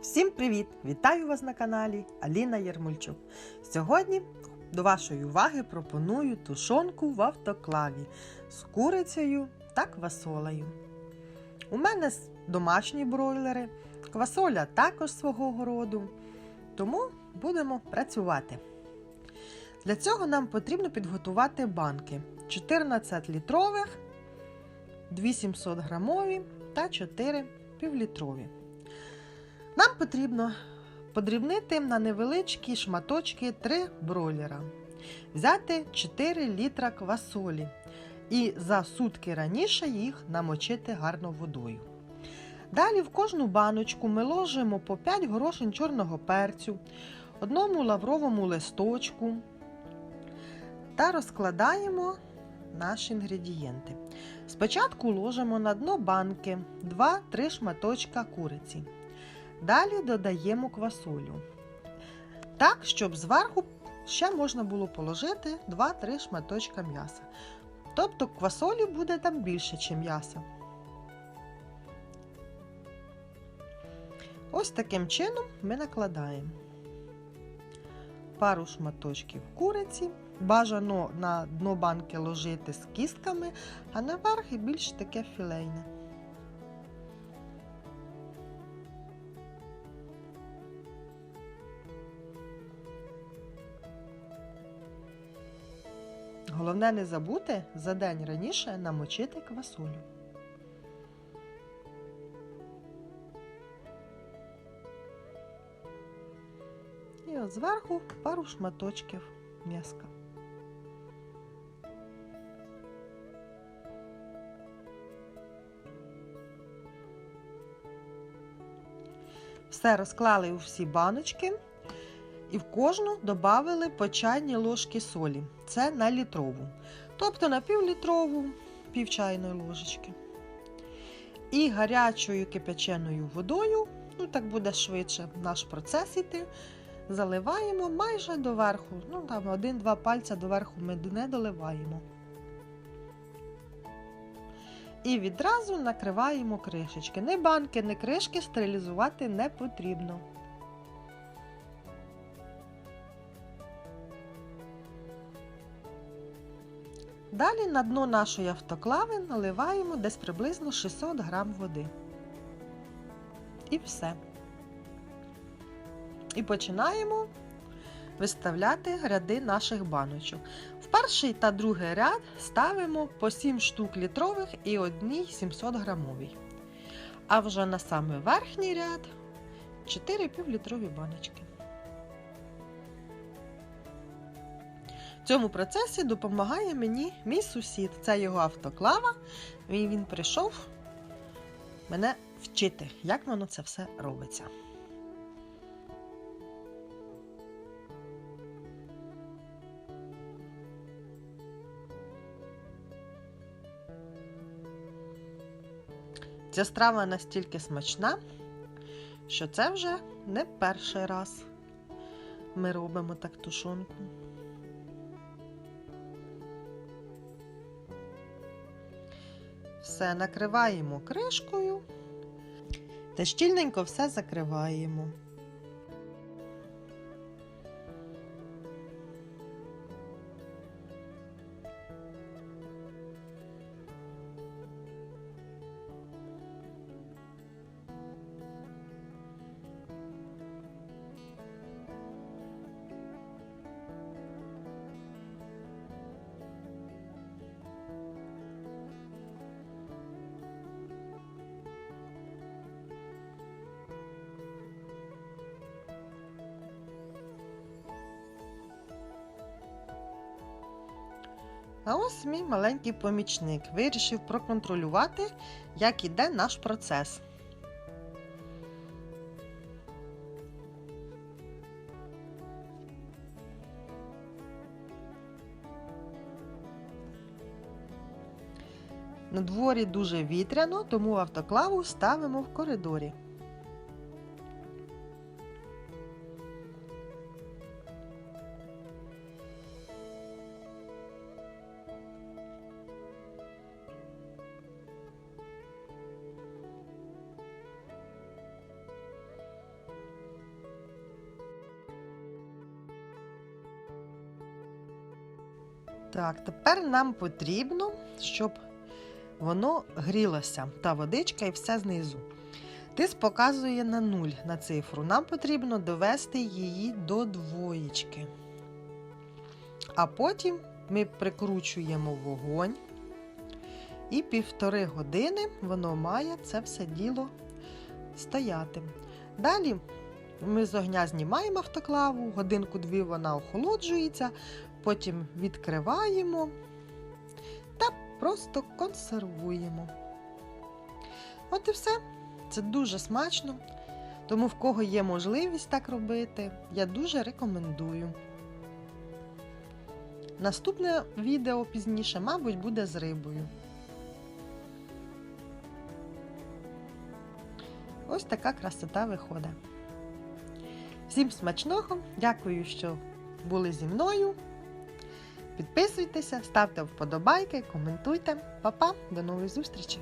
Всім привіт! Вітаю вас на каналі Аліна Єрмольчук. Сьогодні до вашої уваги пропоную тушонку в автоклаві з курицею та квасолею. У мене домашні бройлери, квасоля також свого городу, тому будемо працювати. Для цього нам потрібно підготувати банки 14 літрових, 2700 грамові та 4 півлітрові. Нам потрібно подрібнити на невеличкі шматочки 3 бройлера, взяти 4 літра квасолі і за сутки раніше їх намочити гарно водою. Далі в кожну баночку ми ложимо по 5 горошин чорного перцю, одному лавровому листочку та розкладаємо наші інгредієнти. Спочатку ложимо на дно банки 2-3 шматочка куриці. Далі додаємо квасолю. Так, щоб зверху ще можна було положити 2-3 шматочка м'яса. Тобто квасолі буде там більше, ніж м'яса. Ось таким чином ми накладаємо пару шматочків куриці. Бажано на дно банки ложити з кістками, а наверх і більш таке філейне. Головне не забути за день раніше намочити квасолю. І от зверху пару шматочків м'яска. Все розклали у всі баночки і в кожну додали по чайній ложки солі. Це на літрову. Тобто на півлітрову пів чайної ложечки. І гарячою кипяченою водою, ну так буде швидше наш процес іти, заливаємо майже доверху. Ну там один-два пальця доверху ми не доливаємо. І відразу накриваємо кришечки. Не банки, не кришки стерилізувати не потрібно. Далі на дно нашої автоклави наливаємо десь приблизно 600 грам води. І все. І починаємо виставляти ряди наших баночок. В перший та другий ряд ставимо по 7 штук літрових і одній 700 грамовій. А вже на саме верхній ряд 4 півлітрові баночки. В цьому процесі допомагає мені мій сусід. Це його автоклава. І він прийшов мене вчити, як воно це все робиться. Ця страва настільки смачна, що це вже не перший раз ми робимо так тушонку. Все накриваємо кришкою та щільненько все закриваємо. А ось мій маленький помічник вирішив проконтролювати, як іде наш процес. На дворі дуже вітряно, тому автоклаву ставимо в коридорі. Так, тепер нам потрібно, щоб воно грілося, та водичка і все знизу. Тиск показує на нуль на цифру. Нам потрібно довести її до двоєчки. А потім ми прикручуємо вогонь. І півтори години воно має це все діло стояти. Далі ми з огня знімаємо автоклаву, годинку-дві вона охолоджується, потім відкриваємо та просто консервуємо. От і все. Це дуже смачно. Тому в кого є можливість так робити, я дуже рекомендую. Наступне відео пізніше, мабуть, буде з рибою. Ось така красота виходить. Всім смачного! Дякую, що були зі мною. Підписуйтеся, ставте вподобайки, коментуйте. Па-па, до нової зустрічі!